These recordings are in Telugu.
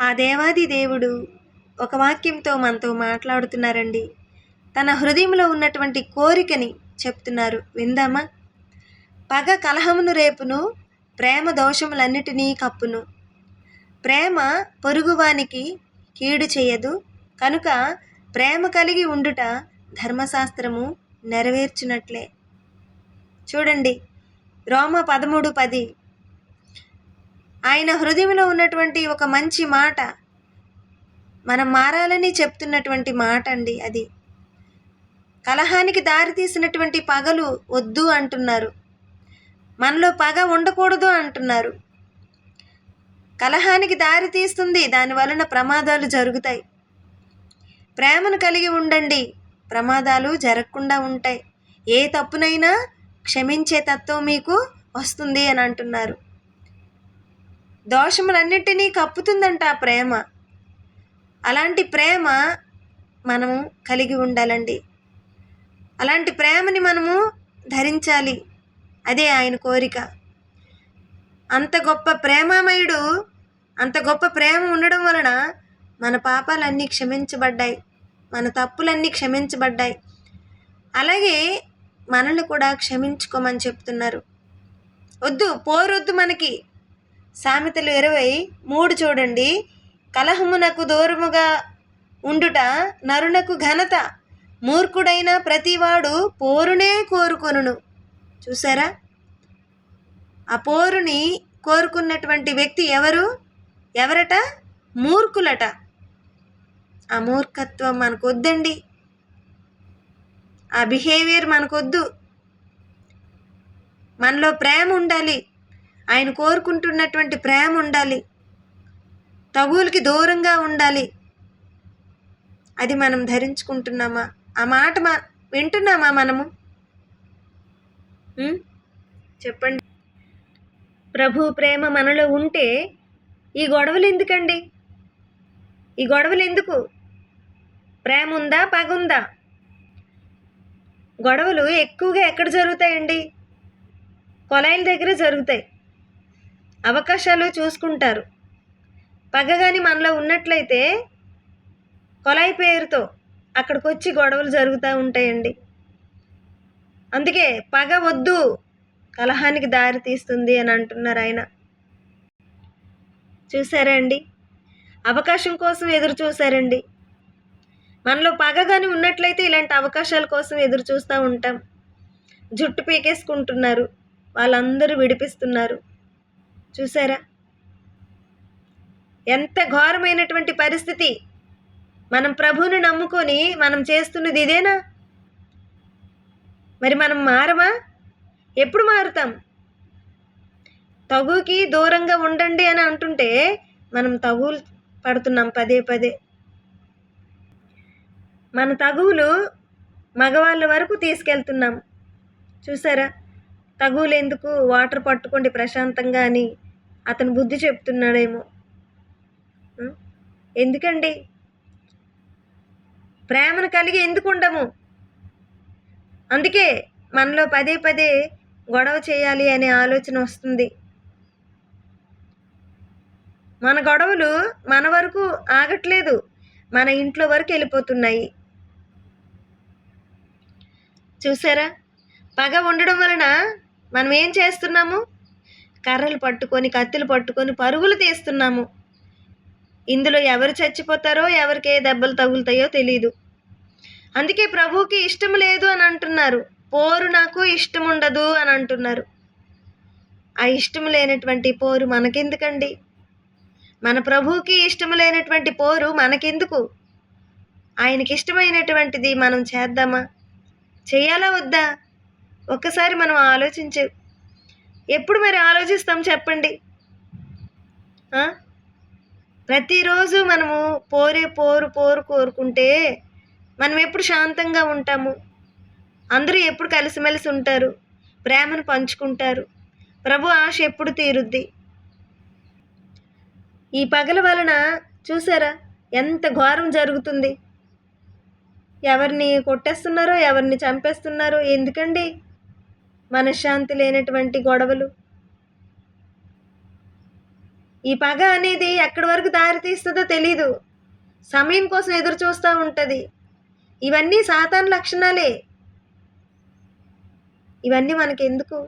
ఆ దేవాది దేవుడు ఒక వాక్యంతో మనతో మాట్లాడుతున్నారండి. తన హృదయంలో ఉన్నటువంటి కోరికని చెప్తున్నారు. విందామా? పగ కలహమును రేపును ప్రేమ దోషములన్నిటినీ కప్పును. ప్రేమ పొరుగువానికి కీడు చేయదు. కనుక ప్రేమ కలిగి ఉండుట ధర్మశాస్త్రము నెరవేర్చునట్లే. చూడండి రోమ పదమూడు పది ఆయన హృదయంలో ఉన్నటువంటి ఒక మంచి మాట మనం మారాలని చెప్తున్నటువంటి మాట అండి అది. కలహానికి దారి తీసినటువంటి పగలు వద్దు అంటున్నారు. మనలో పగ ఉండకూడదు అంటున్నారు. కలహానికి దారి తీస్తుంది దాని వలన ప్రమాదాలు జరుగుతాయి. ప్రేమను కలిగి ఉండండి ప్రమాదాలు జరగకుండా ఉంటాయి. ఏ తప్పునైనా క్షమించే తత్వం మీకు వస్తుంది అని అంటున్నారు. దోషములన్నిటినీ కప్పుతుందంట ఆ ప్రేమ. అలాంటి ప్రేమ మనము కలిగి ఉండాలండి. అలాంటి ప్రేమని మనము ధరించాలి. అదే ఆయన కోరిక. అంత గొప్ప ప్రేమామయుడు అంత గొప్ప ప్రేమ ఉండడం వలన మన పాపాలన్నీ క్షమించబడ్డాయి. మన తప్పులన్నీ క్షమించబడ్డాయి. అలాగే మనల్ని కూడా క్షమించుకోమని చెప్తున్నారు. వద్దు పోరొద్దు మనకి. సామెతలు ఇరవై మూడు చూడండి. కలహమునకు దూరముగా ఉండుట నరునకు ఘనత మూర్ఖుడైన ప్రతివాడు పోరునే కోరుకొనును. చూసారా? ఆ పోరుని కోరుకున్నటువంటి వ్యక్తి ఎవరు? ఎవరట? మూర్ఖులట. ఆ మూర్ఖత్వం మనకొద్దండి. ఆ బిహేవియర్ మనకొద్దు. మనలో ప్రేమ ఉండాలి ఆయన కోరుకుంటున్నటువంటి ప్రేమ ఉండాలి. తగువులకి దూరంగా ఉండాలి. అది మనం ధరించుకుంటున్నామా? ఆ మాట మా వింటున్నామా మనము? చెప్పండి. ప్రభు ప్రేమ మనలో ఉంటే ఈ గొడవలు ఎందుకండి? ఈ గొడవలు ఎందుకు? ప్రేమ ఉందా పగుందా? గొడవలు ఎక్కువగా ఎక్కడ జరుగుతాయండి? కొలాయిల దగ్గర జరుగుతాయి. అవకాశాలు చూసుకుంటారు. పగ కానీ మనలో ఉన్నట్లయితే కొలాయి పేరుతో అక్కడికి వచ్చి గొడవలు జరుగుతూ ఉంటాయండి. అందుకే పగ వద్దు కలహానికి దారి తీస్తుంది అని అంటున్నారు ఆయన. చూసారా అండి? అవకాశం కోసం ఎదురు చూసారండి మనలో పగ కానీ ఉన్నట్లయితే ఇలాంటి అవకాశాల కోసం ఎదురు చూస్తూ ఉంటాం. జుట్టు పీకేసుకుంటున్నారు. వాళ్ళందరూ విడిపిస్తున్నారు. చూసారా? ఎంత ఘోరమైనటువంటి పరిస్థితి. మనం ప్రభువుని నమ్ముకొని మనం చేస్తున్నది ఇదేనా? మరి మనం మారమా? ఎప్పుడు మారుతాం? తగుకి దూరంగా ఉండండి అని అంటుంటే మనం తగులు పడుతున్నాం పదే పదే. మన తగువులు మగవాళ్ళ వరకు తీసుకెళ్తున్నాం. చూసారా? తగులేందుకు వాటర్ పట్టుకోండి ప్రశాంతంగా అని అతను బుద్ధి చెప్తున్నాడేమో. ఎందుకండి? ప్రేమను కలిగి ఎందుకు ఉండము? అందుకే మనలో పదే పదే గొడవ చేయాలి అనే ఆలోచన వస్తుంది. మన గొడవలు మన వరకు ఆగట్లేదు మన ఇంట్లో వరకు వెళ్ళిపోతున్నాయి. చూసారా? పగ ఉండడం వలన మనం ఏం చేస్తున్నాము? కర్రలు పట్టుకొని కత్తులు పట్టుకొని పరుగులు తీస్తున్నాము. ఇందులో ఎవరు చచ్చిపోతారో ఎవరికి ఏ దెబ్బలు తగులుతాయో తెలియదు అందుకే ప్రభువుకి ఇష్టం లేదు అని అంటున్నారు. పోరు నాకు ఇష్టం ఉండదు అని అంటున్నారు. ఆ ఇష్టం లేనటువంటి పోరు మనకెందుకండి? మన ప్రభువుకి ఇష్టం లేనటువంటి పోరు మనకెందుకు? ఆయనకి ఇష్టమైనటువంటిది మనం చేద్దామా? చేయాలా వద్దా? ఒక్కసారి మనం ఆలోచించు ఎప్పుడు మరి ఆలోచిస్తాం చెప్పండి? ప్రతిరోజు మనము పోరే పోరు పోరు కోరుకుంటే మనం ఎప్పుడు శాంతంగా ఉంటాము? అందరూ ఎప్పుడు కలిసిమెలిసి ఉంటారు? ప్రేమను పంచుకుంటారు? ప్రభు ఆశ ఎప్పుడు తీరుద్ది? ఈ పగల వలన చూసారా ఎంత ఘోరం జరుగుతుంది? ఎవరిని కొట్టేస్తున్నారో ఎవరిని చంపేస్తున్నారో ఎందుకండి? మనశ్శాంతి లేనటువంటి గొడవలు. ఈ పగ అనేది ఎక్కడి వరకు దారితీస్తుందో తెలీదు. సమయం కోసం ఎదురు చూస్తూ ఉంటుంది. ఇవన్నీ సాతాన్ లక్షణాలే. ఇవన్నీ మనకి ఎందుకు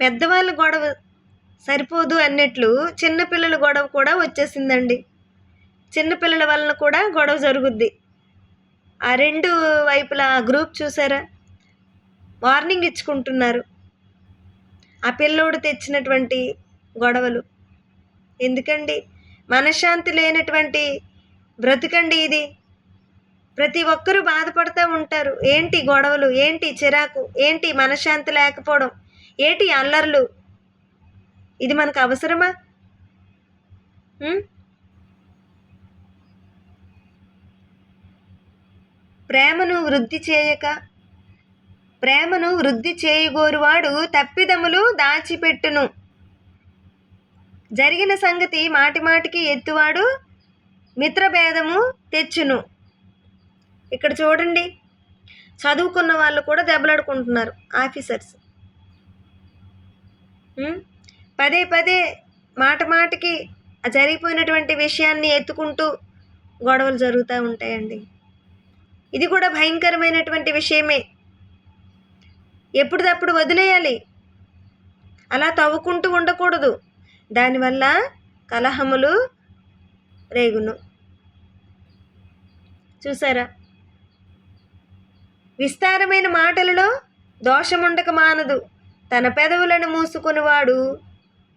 పెద్దవాళ్ళ గొడవ సరిపోదు అన్నట్లు చిన్నపిల్లల గొడవ కూడా వచ్చేసిందండి. చిన్నపిల్లల వలన కూడా గొడవ జరుగుద్ది. ఆ రెండు వైపులా ఆ గ్రూప్ చూసారా? వార్నింగ్ ఇచ్చుకుంటున్నారు. ఆ పిల్లోడు తెచ్చినటువంటి గొడవలు. ఎందుకండి? మనశ్శాంతి లేనటువంటి బ్రతుకండి ఇది. ప్రతి ఒక్కరూ బాధపడుతూ ఉంటారు. ఏంటి గొడవలు? ఏంటి చిరాకు? ఏంటి మనశ్శాంతి లేకపోవడం? ఏంటి అల్లర్లు? ఇది మనకు అవసరమా? ప్రేమను వృద్ధి చేయక ప్రేమను వృద్ధి చేయుగోరువాడు తప్పిదములు దాచిపెట్టును. జరిగిన సంగతి మాటిమాటికి ఎత్తువాడు మిత్రభేదము తెచ్చును. ఇక్కడ చూడండి చదువుకున్న వాళ్ళు కూడా దెబ్బలాడుకుంటున్నారు ఆఫీసర్స్. పదే పదే మాట మాటకి జరిగిపోయినటువంటి విషయాన్ని ఎత్తుకుంటూ గొడవలు జరుగుతూ ఉంటాయండి. ఇది కూడా భయంకరమైనటువంటి విషయమే. ఎప్పుడుదప్పుడు వదిలేయాలి. అలా తవ్వుకుంటూ ఉండకూడదు. దానివల్ల కలహములు రేగును. చూసారా? విస్తారమైన మాటలలో దోషముండక మానదు. తన పెదవులను మూసుకునివాడు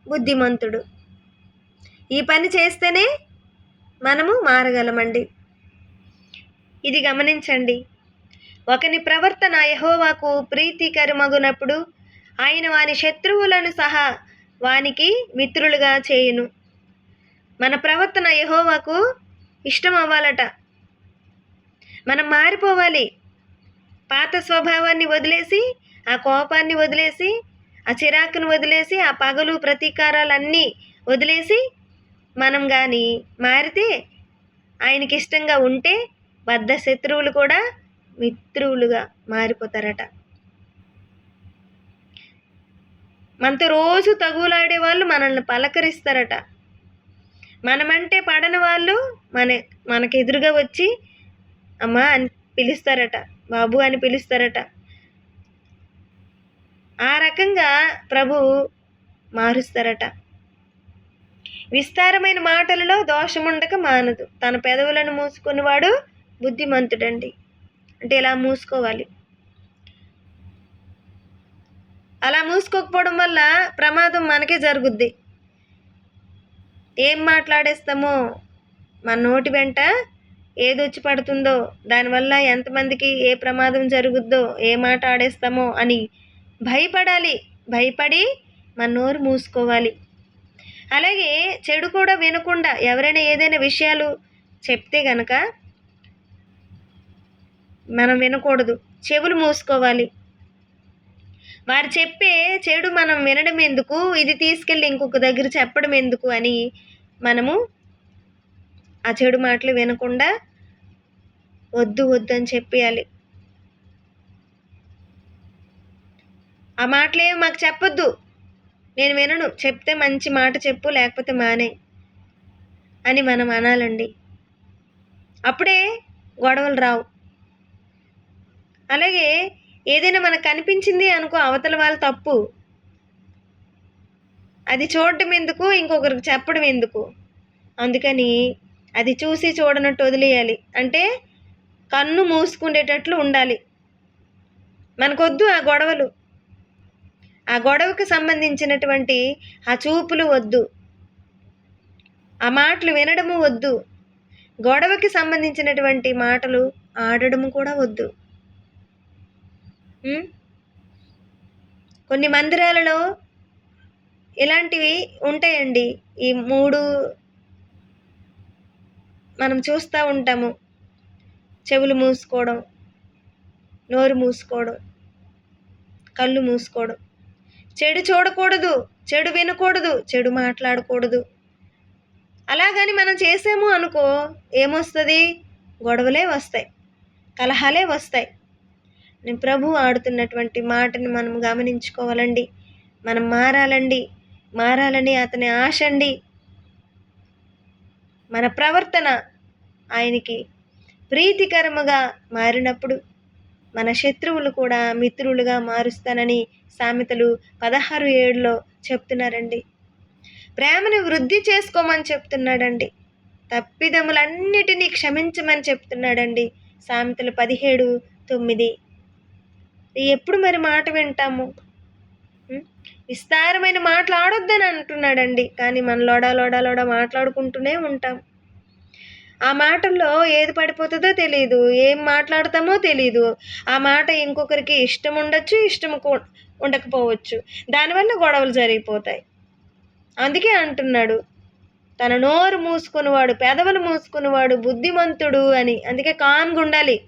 బుద్ధిమంతుడు. ఈ పని చేస్తేనే మనము మారగలమండి. ఇది గమనించండి. ఒకని ప్రవర్తన యహోవాకు ప్రీతికరమగునప్పుడు ఆయన వాని శత్రువులను సహా వానికి మిత్రులుగా చేయును. మన ప్రవర్తన యహోవాకు ఇష్టం అవ్వాలట మనం మారిపోవాలి. పాత స్వభావాన్ని వదిలేసి ఆ కోపాన్ని వదిలేసి ఆ చిరాకును వదిలేసి ఆ పగలు ప్రతీకారాలన్నీ వదిలేసి మనం కానీ మారితే ఆయనకి ఇష్టంగా ఉంటే బద్ధ శత్రువులు కూడా మిత్రులుగా మారిపోతారట. మనతో రోజు తగులాడే వాళ్ళు మనల్ని పలకరిస్తారట. మనమంటే పడని వాళ్ళు మన మనకు ఎదురుగా వచ్చి అమ్మా అని పిలుస్తారట బాబు అని పిలుస్తారట. ఆ రకంగా ప్రభు మారుస్తారట. విస్తారమైన మాటలలో దోషముండక మానదు. తన పెదవులను మూసుకున్నవాడు బుద్ధిమంతుడండి. అంటే ఇలా మూసుకోవాలి? అలా మూసుకోకపోవడం వల్ల ప్రమాదం మనకే జరుగుద్ది. ఏం మాట్లాడేస్తామో మన నోటి వెంట ఏది వచ్చి పడుతుందో దానివల్ల ఎంతమందికి ఏ ప్రమాదం జరుగుద్దో ఏ మాట ఆడేస్తామో అని భయపడాలి. భయపడి మన నోరు మూసుకోవాలి. అలాగే చెడు కూడా వినకుండా ఎవరైనా ఏదైనా విషయాలు చెప్తే గనక మనం వినకూడదు. చెవులు మూసుకోవాలి. వారు చెప్పే చెడు మనం వినడం ఎందుకు? ఇది తీసుకెళ్ళి ఇంకొక దగ్గర చెప్పడం ఎందుకు అని మనము ఆ చెడు మాటలు వినకుండా వద్దు వద్దు అని చెప్పేయాలి. ఆ మాటలేమి మాకు చెప్పొద్దు. నేను వినను. చెప్తే మంచి మాట చెప్పు లేకపోతే మానే అని మనం అనాలండి. అప్పుడే గొడవలు రావు. అలాగే ఏదైనా మనకు కనిపించింది అనుకో అవతల వాళ్ళ తప్పు. అది చూడటం ఎందుకు? ఇంకొకరికి చెప్పడం ఎందుకు? అందుకని అది చూసి చూడనట్టు వదిలేయాలి. అంటే కన్ను మూసుకునేటట్లు ఉండాలి. మనకొద్దు ఆ గొడవలు. ఆ గొడవకు సంబంధించినటువంటి ఆ చూపులు వద్దు. ఆ మాటలు వినడము వద్దు. గొడవకి సంబంధించినటువంటి మాటలు ఆడడము కూడా వద్దు. కొన్ని మందిరాలలో ఇలాంటివి ఉంటాయండి. ఈ మూడు మనం చూస్తూ ఉంటాము. చెవులు మూసుకోవడం నోరు మూసుకోవడం కళ్ళు మూసుకోవడం. చెడు చూడకూడదు చెడు వినకూడదు చెడు మాట్లాడకూడదు. అలాగని మనం చేసాము అనుకో ఏమొస్తుంది? గొడవలే వస్తాయి కలహాలే వస్తాయి. ప్రభు ఆడుతున్నటువంటి మాటని మనం గమనించుకోవాలండి. మనం మారాలండి. మారాలని అతని ఆశ అండి మన ప్రవర్తన ఆయనకి ప్రీతికరముగా మారినప్పుడు మన శత్రువులు కూడా మిత్రులుగా మారుస్తానని సామెతలు పదహారు ఏడులో చెప్తున్నారండి. ప్రేమను వృద్ధి చేసుకోమని చెప్తున్నాడండి. తప్పిదములన్నిటినీ క్షమించమని చెప్తున్నాడండి. సామెతలు పదిహేడు తొమ్మిది ఎప్పుడు మరి మాట వింటాము? విస్తారమైన మాటలు ఆడొద్దని అంటున్నాడండి. కానీ మన లోడా లోడా లోడా మాట్లాడుకుంటూనే ఉంటాం. ఆ మాటల్లో ఏది పడిపోతుందో తెలియదు ఏం మాట్లాడతామో తెలియదు ఆ మాట ఇంకొకరికి ఇష్టం ఉండొచ్చు ఇష్టం ఉండకపోవచ్చు. దానివల్ల గొడవలు జరిగిపోతాయి. అందుకే అంటున్నాడు. తన నోరు మూసుకునివాడు పెదవులు మూసుకునివాడు బుద్ధిమంతుడు అని. అందుకే కామ్గా ఉండాలి.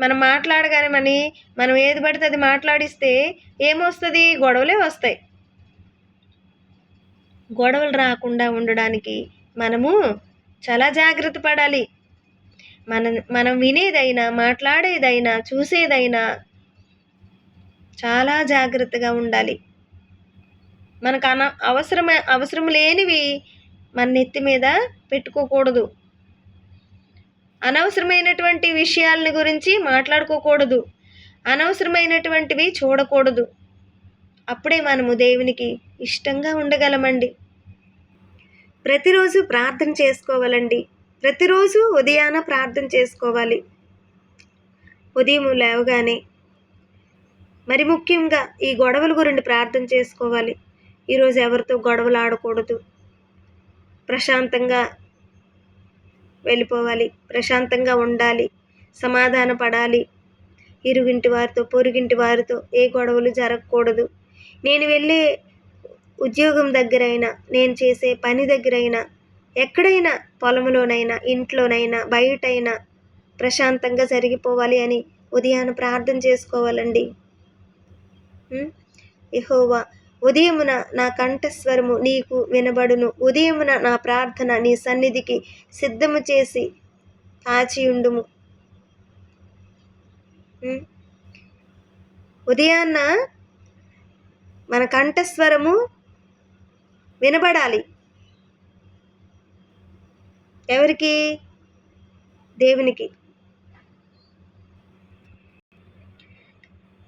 మనం మాట్లాడగానే మని మనం ఏది పడితే అది మాట్లాడిస్తే ఏమొస్తుంది? గొడవలే వస్తాయి. గొడవలు రాకుండా ఉండడానికి మనము చాలా జాగ్రత్త పడాలి. మన మనం వినేదైనా మాట్లాడేదైనా చూసేదైనా చాలా జాగ్రత్తగా ఉండాలి. మనకు అన అవసరం అవసరం లేనివి మన నెత్తి మీద పెట్టుకోకూడదు. అనవసరమైనటువంటి విషయాలను గురించి మాట్లాడుకోకూడదు. అనవసరమైనటువంటివి చూడకూడదు. అప్పుడే మనము దేవునికి ఇష్టంగా ఉండగలమండి. ప్రతిరోజు ప్రార్థన చేసుకోవాలండి. ప్రతిరోజు ఉదయాన ప్రార్థన చేసుకోవాలి. ఉదయం లేవగానే మరి ముఖ్యంగా ఈ గొడవల గురించి ప్రార్థన చేసుకోవాలి. ఈరోజు ఎవరితో గొడవలు ఆడకూడదు. ప్రశాంతంగా వెళ్ళిపోవాలి. ప్రశాంతంగా ఉండాలి. సమాధాన పడాలి. ఇరుగింటి వారితో పొరుగింటి వారితో ఏ గొడవలు జరగకూడదు. నేను వెళ్ళే ఉద్యోగం దగ్గరైనా నేను చేసే పని దగ్గరైనా ఎక్కడైనా పొలంలోనైనా ఇంట్లోనైనా బయటైనా ప్రశాంతంగా జరిగిపోవాలి అని ఉదయాన ప్రార్థన చేసుకోవాలండి. ఎహోవా ఉదయమున నా కంఠస్వరము నీకు వినబడును. ఉదయమున నా ప్రార్థన నీ సన్నిధికి సిద్ధము చేసి కాచియుండుము ఉదయాన్న మన కంఠస్వరము వినబడాలి. ఎవరికి? దేవునికి.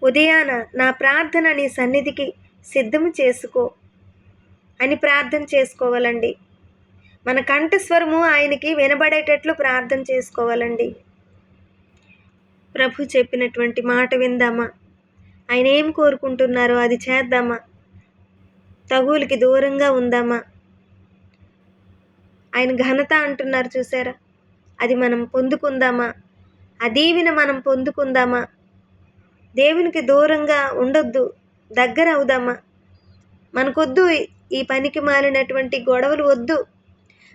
ఉదయాన నా ప్రార్థన నీ సన్నిధికి సిద్ధము చేసుకో అని ప్రార్థన చేసుకోవాలండి. మన కంఠస్వరము ఆయనకి వినబడేటట్లు ప్రార్థన చేసుకోవాలండి. ప్రభు చెప్పినటువంటి మాట విందామా? ఆయన ఏం కోరుకుంటున్నారో అది చేద్దామా? తగులకి దూరంగా ఉందామా? ఆయన ఘనత అంటున్నారు చూసారా? అది మనం పొందుకుందామా? ఆ దీవిన మనం పొందుకుందామా? దేవునికి దూరంగా ఉండొద్దు. దగ్గర అవుదామా? మనకొద్దు ఈ పనికి మాలినటువంటి గొడవలు వద్దు.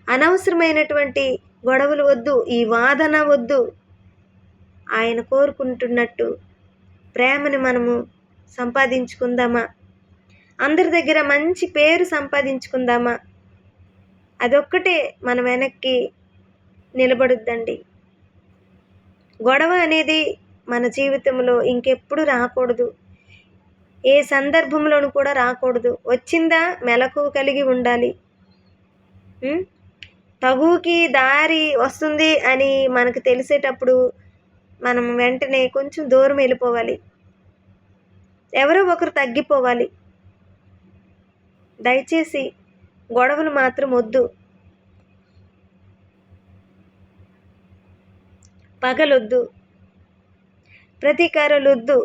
అనవసరమైనటువంటి గొడవలు వద్దు. ఈ వాదన వద్దు. ఆయన కోరుకుంటున్నట్టు ప్రేమని మనము సంపాదించుకుందామా? అందరి దగ్గర మంచి పేరు సంపాదించుకుందామా? అదొక్కటే మన వెనక్కి నిలబడుద్దండి. గొడవ అనేది మన జీవితంలో ఇంకెప్పుడు రాకూడదు. ఏ సందర్భంలోనూ కూడా రాకూడదు. వచ్చిందా మెలకు కలిగి ఉండాలి. తగుకి దారి వస్తుంది అని మనకు తెలిసేటప్పుడు మనం వెంటనే కొంచెం దూరం వెళ్ళిపోవాలి. ఎవరో ఒకరు తగ్గిపోవాలి. దయచేసి గొడవలు మాత్రం వద్దు. పగలొద్దు. ప్రతీకారాలు వద్దు.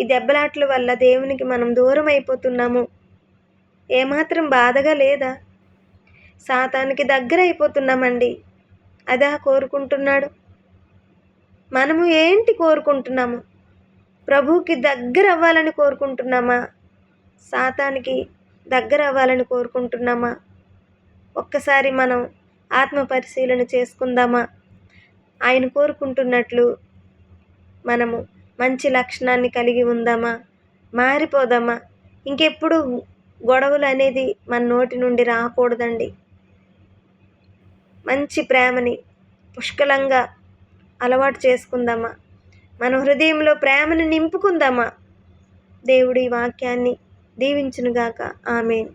ఈ దెబ్బలాట్ల వల్ల దేవునికి మనం దూరం అయిపోతున్నాము ఏమాత్రం బాధగా లేదా? సాతానికి దగ్గర అయిపోతున్నామండి అదా కోరుకుంటున్నాడు. మనము ఏంటి కోరుకుంటున్నాము? ప్రభువుకి దగ్గర అవ్వాలని కోరుకుంటున్నామా? సాతానికి దగ్గర అవ్వాలని కోరుకుంటున్నామా? ఒక్కసారి మనం ఆత్మ పరిశీలన చేసుకుందామా? ఆయన కోరుకుంటున్నట్లు మనము మంచి లక్షణాన్ని కలిగి ఉందామా? మారిపోదామా? ఇంకెప్పుడు గొడవలు అనేది మన నోటి నుండి రాకూడదండి. మంచి ప్రేమని పుష్కలంగా అలవాటు చేసుకుందామా? మన హృదయంలో ప్రేమను నింపుకుందామా? దేవుడి వాక్యాన్ని దీవించునుగాక. ఆమెన్.